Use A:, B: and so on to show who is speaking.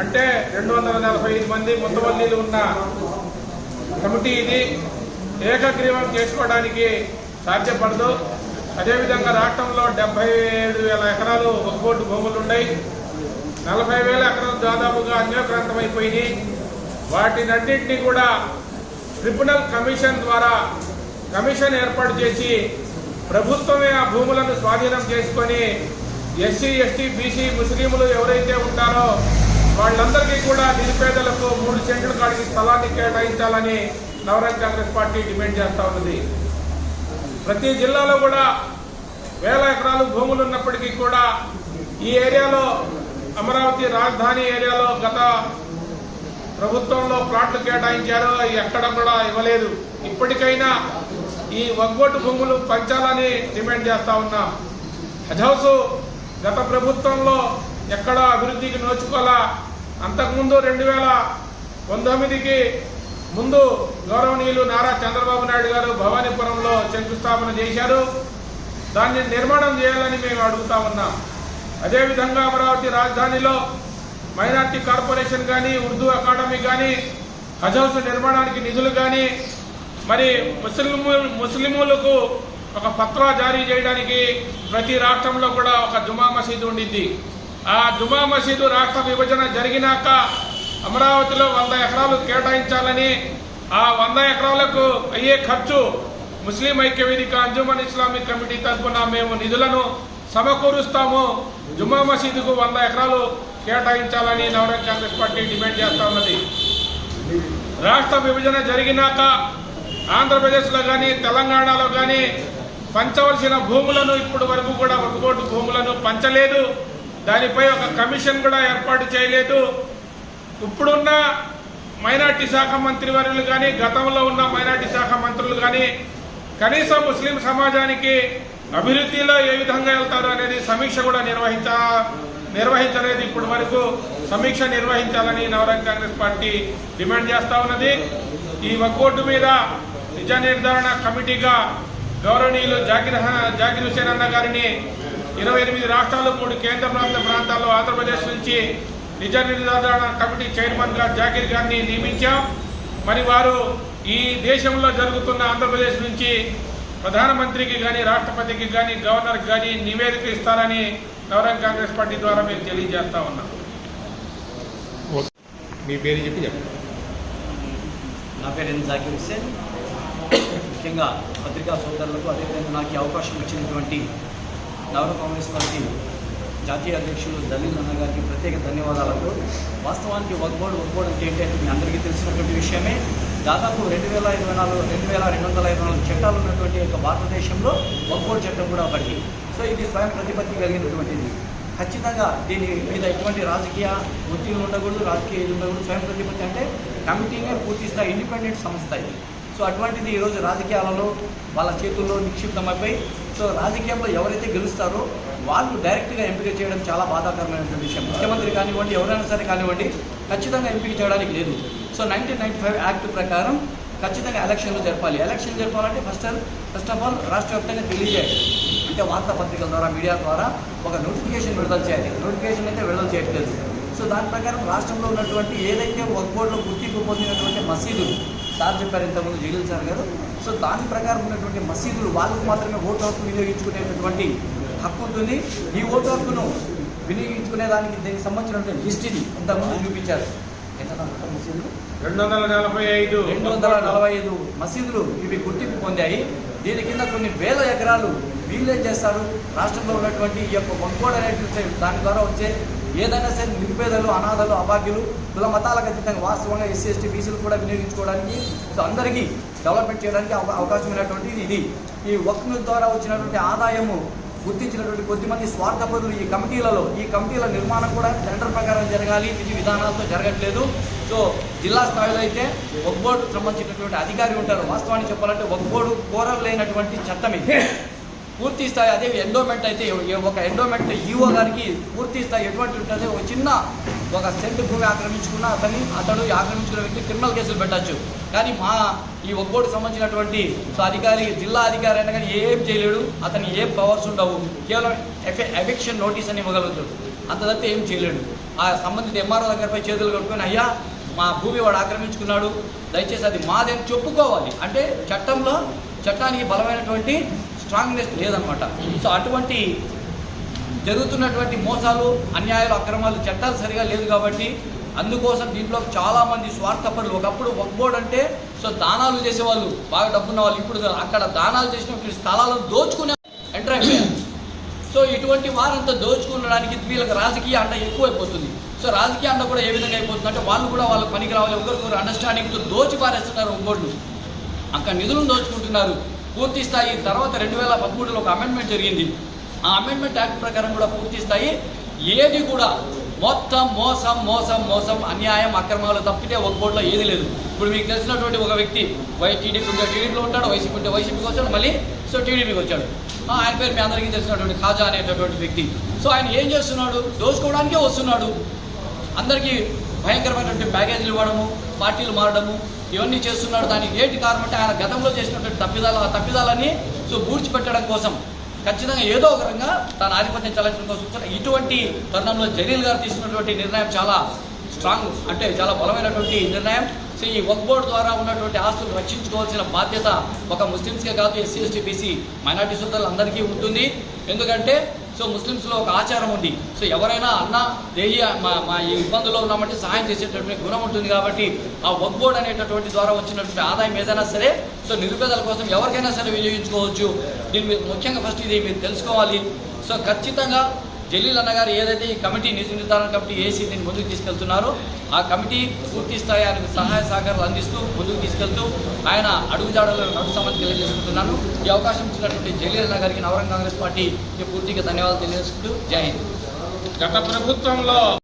A: అంటే రెండు వందల నలభై ఐదు మంది ముత్తవల్లీలు ఉన్న కమిటీ ఇది ఏకగ్రీవం చేసుకోవడానికి సాధ్యపడదు. అదేవిధంగా రాష్ట్రంలో డెబ్బై ఏడు వేల ఎకరాలు వక్బోర్డు భూములు ఉన్నాయి నలభై వేల ఎకరాలు దాదాపుగా అన్యోక్రాంతమైపోయినాయి. వాటినన్నింటినీ కూడా ట్రిబ్యునల్ కమిషన్ ద్వారా కమిషన్ ఏర్పాటు చేసి ప్రభుత్వమే ఆ భూములను స్వాధీనం చేసుకొని ఎస్సీ ఎస్టీ బీసీ ముస్లింలు ఎవరైతే ఉంటారో వాళ్ళందరికీ కూడా నిరుపేదలకు మూడు సెంట్ల కాడికి స్థలాన్ని కేటాయించాలని నవరంగ్ కాంగ్రెస్ పార్టీ డిమాండ్ చేస్తా ఉన్నది. ప్రతి జిల్లాలో కూడా వేల ఎకరాలు భూములు ఉన్నప్పటికీ కూడా ఈ ఏరియాలో అమరావతి రాజధాని ఏరియాలో గత ప్రభుత్వంలో ప్లాట్లు కేటాయించారో ఎక్కడ కూడా ఇవ్వలేదు. ఇప్పటికైనా ఈ వగ్గోటు భూములు పంచాలని డిమాండ్ చేస్తా ఉన్నాం. హజ్ హౌస్ గత ప్రభుత్వంలో ఎక్కడ అభివృద్ధికి నోచుకోలా అంతకుముందు రెండు వేల పంతొమ్మిదికి ముందు గౌరవనీయులు నారా చంద్రబాబు నాయుడు గారు భవానీపురంలో శంకుస్థాపన చేశారు. దాన్ని నిర్మాణం చేయాలని మేము అడుగుతా ఉన్నాం. అదేవిధంగా అమరావతి రాజధానిలో మైనార్టీ కార్పొరేషన్ కానీ ఉర్దూ అకాడమీ కానీ హజ్ హౌస్ నిర్మాణానికి నిధులు కానీ మరి ముస్లిము ముస్లిములకు ఒక పత్రా జారీ చేయడానికి ప్రతి రాష్ట్రంలో కూడా ఒక జుమా మసీదు ఉండింది ఆ జుమా మసీదు రాష్ట్ర విభజన జరిగినాక అమరావతిలో వంద ఎకరాలు కేటాయించాలని ఆ వంద ఎకరాలకు అయ్యే ఖర్చు ముస్లిం ఐక్య వేదిక అంజుమన్ ఇస్లామిక్ కమిటీ తరఫున మేము నిధులను సమకూరుస్తాము. జుమా మసీదుకు వంద ఎకరాలు కేటాయించాలని నవరంగ్ కాంగ్రెస్ పార్టీ డిమాండ్ చేస్తా ఉన్నది. రాష్ట్ర విభజన జరిగినాక ఆంధ్రప్రదేశ్లో కానీ తెలంగాణలో కానీ పంచవలసిన భూములను ఇప్పటి వరకు కూడా ఒక కోటి భూములను పంచలేదు. దానిపై ఒక కమిషన్ కూడా ఏర్పాటు చేయలేదు. ఇప్పుడున్న మైనార్టీ శాఖ మంత్రి వర్యులు కానీ గతంలో ఉన్న మైనార్టీ శాఖ మంత్రులు కానీ కనీసం ముస్లిం సమాజానికి అభివృద్ధిలో ఏ విధంగా వెళ్తారు అనేది సమీక్ష కూడా నిర్వహించ నిర్వహించలేదు. ఇప్పటి వరకు సమీక్ష నిర్వహించాలని నవరంగ కాంగ్రెస్ పార్టీ డిమాండ్ చేస్తా ఉన్నది. ఈ ఒక్కోటు మీద నిజ నిర్ధారణ కమిటీగా గౌరవనీయులు జాకిర్ జాకిర్ హుసేన్ అన్న గారిని ఇరవై ఎనిమిది రాష్ట్రాలు మూడు కేంద్ర ప్రాంత ప్రాంతాల్లో ఆంధ్రప్రదేశ్ నుంచి నిజ నిర్ధారణ కమిటీ చైర్మన్గా జాకిర్ గారిని నియమించాం. మరి వారు ఈ దేశంలో జరుగుతున్న ఆంధ్రప్రదేశ్ నుంచి ప్రధానమంత్రికి కానీ రాష్ట్రపతికి కానీ గవర్నర్కి కానీ నివేదిక ఇస్తారని నవరంగ్ కాంగ్రెస్ పార్టీ ద్వారా మేము తెలియజేస్తా ఉన్నాం.
B: మీ పేరు చెప్పి చెప్పండి.
C: నా పేరు ఎన్ జాకిర్ హుస్సేన్. ముఖ్యంగా పత్రికా సోదరులకు అదేవిధంగా నాకు అవకాశం ఇచ్చినటువంటి నవర కాంగ్రెస్ పార్టీ జాతీయ అధ్యక్షులు దలీల్ అన్న గారికి ప్రత్యేక ధన్యవాదాలతో వాస్తవానికి వక్బోర్డ్ వక్బోర్డ్ అంటే ఏంటి మీ అందరికీ తెలిసినటువంటి విషయమే. దాదాపు రెండు వేల ఇరవై నాలుగు రెండు వేల రెండు వందల ఇరవై నాలుగు చట్టాలు ఉన్నటువంటి యొక్క భారతదేశంలో వక్బోర్డ్ చట్టం కూడా ఒకటి. సో ఇది స్వయం ప్రతిపత్తి కలిగినటువంటిది. ఖచ్చితంగా దీని మీద ఎటువంటి రాజకీయ ఒత్తిడి ఉండకూడదు రాజకీయ ఉండకూడదు. స్వయం ప్రతిపత్తి అంటే కమిటీనే పూర్తి స్థాయి ఇండిపెండెంట్ సంస్థ ఇది. సో అటువంటిది ఈరోజు రాజకీయాలలో వాళ్ళ చేతుల్లో నిక్షిప్తమైపోయి సో రాజకీయంలో ఎవరైతే గెలుస్తారో వాళ్ళు డైరెక్ట్గా ఎంపిక చేయడం చాలా బాధాకరమైనటువంటి విషయం. ముఖ్యమంత్రి కానివ్వండి ఎవరైనా సరే కానివ్వండి ఖచ్చితంగా ఎంపిక చేయడానికి లేదు. So nineteen ninety five act ప్రకారం ఖచ్చితంగా ఎలక్షన్లు జరపాలి. ఎలక్షన్ జరపాలంటే ఫస్ట్ ఫస్ట్ ఆఫ్ ఆల్ రాష్ట్ర వ్యాప్తంగా తెలియజేయాలి. అంటే వార్తాపత్రికల ద్వారా మీడియా ద్వారా ఒక నోటిఫికేషన్ విడుదల చేయాలి. నోటిఫికేషన్ అయితే విడుదల చేయట్లేదు. సో దాని ప్రకారం రాష్ట్రంలో ఉన్నటువంటి ఏదైతే వర్క్ బోర్డులో గుర్తింపు పొందినటువంటి మసీదులు సార్ చెప్పారు ఇంతకుముందు జలీల్ సార్ గారు. సో దాని ప్రకారం ఉన్నటువంటి మసీదులు వాళ్ళకు మాత్రమే ఓటు హక్కు వినియోగించుకునేటటువంటి హక్కు ఉంటుంది. ఈ ఓటు హక్కును వినియోగించుకునే దానికి దీనికి సంబంధించినటువంటి లిస్ట్ ఇది ఇంతకుముందు చూపించారు. ఎంత మసీదులు?
A: రెండు వందల నలభై ఐదు.
C: రెండు వందల నలభై ఐదు మసీదులు ఇవి గుర్తింపు పొందాయి. దీని కింద కొన్ని వేల ఎకరాలు వీళ్ళేం చేస్తారు. రాష్ట్రంలో ఉన్నటువంటి ఈ యొక్క వక్బోర్డ్ అనేటువంటి దాని ద్వారా వచ్చే ఏదైనా సరే నిరుపేదలు అనాథలు అభాగ్యులు కుల మతాలకు అతీతంగా వాస్తవంగా ఎస్సీ ఎస్టీ బీసీలు కూడా వినియోగించుకోవడానికి సో అందరికీ డెవలప్మెంట్ చేయడానికి అవ- ఇది. ఈ వక్ఫ్ ద్వారా వచ్చినటువంటి ఆదాయము గుర్తించినటువంటి కొద్దిమంది స్వార్థపరులు ఈ కమిటీలలో. ఈ కమిటీల నిర్మాణం కూడా టెండర్ ప్రకారం జరగాలి విధి విధానాలతో జరగట్లేదు. సో జిల్లా స్థాయిలో అయితే వక్ బోర్డు సంబంధించినటువంటి అధికారి ఉంటారు. వాస్తవాన్ని చెప్పాలంటే వక్ బోర్డు కోరలు లేనటువంటి చట్టం ఇది. పూర్తి స్థాయి అదే ఎండోమెంట్ అయితే ఒక ఎండోమెంట్ ఈఓ గారికి పూర్తి స్థాయి ఎటువంటి ఉంటుంది ఒక చిన్న ఒక సెంటు భూమి ఆక్రమించుకున్న అతని అతడు ఆక్రమించుకున్న వ్యక్తి క్రిమినల్ కేసులు పెట్టచ్చు. కానీ మా ఈ ఒక్కోటి సంబంధించినటువంటి సో అధికారి జిల్లా అధికారి అయినా కానీ ఏం చేయలేడు. అతని ఏ పవర్స్ ఉండవు. కేవలం ఎఫెక్షన్ నోటీస్ అని ఇవ్వగలుగుతాడు అంత తప్పితే ఏం చేయలేడు. ఆ సంబంధిత ఎంఆర్ఓ దగ్గరపై చేతులు కట్టుకొని అయ్యా మా భూమి వాడు ఆక్రమించుకున్నాడు. దయచేసి అది మాదని చెప్పుకోవాలి. అంటే చట్టంలో చట్టానికి బలమైనటువంటి స్ట్రాంగ్నెస్ లేదనమాట సో అటువంటి జరుగుతున్నటువంటి మోసాలు అన్యాయాలు అక్రమాలు చట్టాలు సరిగా లేదు కాబట్టి అందుకోసం దీంట్లో చాలామంది స్వార్థపరులు. ఒకప్పుడు వక్ అంటే సో దానాలు చేసేవాళ్ళు బాగా డబ్బున్న వాళ్ళు ఇప్పుడు అక్కడ దానాలు చేసిన స్థలాలను దోచుకునే ఎంటర్ అయిపోయారు. సో ఇటువంటి వారంతా దోచుకునడానికి వీళ్ళకి రాజకీయ అండ ఎక్కువైపోతుంది. సో రాజకీయ అండ కూడా ఏ విధంగా అయిపోతుంది అంటే వాళ్ళు కూడా వాళ్ళకి పనికి రావాలి ఒకరికొకరు అండర్స్టాండింగ్తో దోచి పారేస్తున్నారు ఒక్కోళ్ళు అక్కడ నిధులను దోచుకుంటున్నారు. పూర్తి స్థాయి తర్వాత రెండు వేల పదమూడులో ఒక అమెండ్మెంట్ జరిగింది. ఆ అమెండ్మెంట్ యాక్ట్ ప్రకారం కూడా పూర్తి స్థాయి ఏది కూడా మొత్తం మోసం మోసం మోసం అన్యాయం అక్రమాలు తప్పితే ఒక బోర్డులో ఏది లేదు. ఇప్పుడు మీకు తెలిసినటువంటి ఒక వ్యక్తి వై టీడీపీ ఉంటే టీడీపీలో ఉంటాడు వైసీపీ ఉంటే వైసీపీకి వచ్చాడు మళ్ళీ సో టీడీపీకి వచ్చాడు. ఆ, ఆయన పేరు మీ అందరికీ తెలిసినటువంటి ఖాజా అనేటటువంటి వ్యక్తి. సో ఆయన ఏం చేస్తున్నాడు? దోచుకోవడానికే వస్తున్నాడు. అందరికీ భయంకరమైనటువంటి ప్యాకేజీలు ఇవ్వడము పార్టీలు మారడము ఇవన్నీ చేస్తున్నాడు. దానికి ఏంటి కారణం అంటే ఆయన గతంలో చేసినటువంటి తప్పిదాలు ఆ తప్పిదాలని సో పూడ్చిపెట్టడం కోసం. ఖచ్చితంగా ఏదో ఒక రంగా తన ఆధిపత్యం చెల్లించడం కోసం ఇటువంటి తరుణంలో జలీల్ గారు తీసుకున్నటువంటి నిర్ణయం చాలా స్ట్రాంగ్ అంటే చాలా బలమైనటువంటి నిర్ణయం. సో ఈ వక్ బోర్డు ద్వారా ఉన్నటువంటి ఆస్తులు రక్షించుకోవాల్సిన బాధ్యత ఒక ముస్లిమ్స్కే కాదు ఎస్సీ ఎస్టీ బీసీ మైనార్టీ సోదరులందరికీ ఉంటుంది. ఎందుకంటే సో ముస్లిమ్స్లో ఒక ఆచారం ఉంది. సో ఎవరైనా అన్న దేహి మా మా ఈ ఇబ్బందుల్లో ఉన్నామంటే సహాయం చేసేటటువంటి గుణం ఉంటుంది కాబట్టి ఆ వక్ బోర్డ్ అనేటటువంటి ద్వారా వచ్చినటువంటి ఆదాయం ఏదైనా సరే సో నిరుపేదల కోసం ఎవరికైనా సరే వినియోగించుకోవచ్చు. దీని మీద ముఖ్యంగా ఫస్ట్ ఇది మీరు తెలుసుకోవాలి. సో ఖచ్చితంగా జలీల్ అన్న గారు ఏదైతే ఈ కమిటీ నిధి నిర్ధారణ కమిటీ వేసి దీన్ని ముందుకు తీసుకెళ్తున్నారో ఆ కమిటీ పూర్తి స్థాయి ఆయనకు సహాయ సహకారాలు అందిస్తూ ముందుకు తీసుకెళ్తూ ఆయన అడుగుజాడలో నడుస్తామని తెలియజేసుకుంటున్నాను. ఈ అవకాశం ఇచ్చినటువంటి జలీల్ అన్న గారికి నవరం కాంగ్రెస్ పార్టీ పూర్తిగా ధన్యవాదాలు తెలియజేసుకుంటూ జై హింద్.
A: గత ప్రభుత్వంలో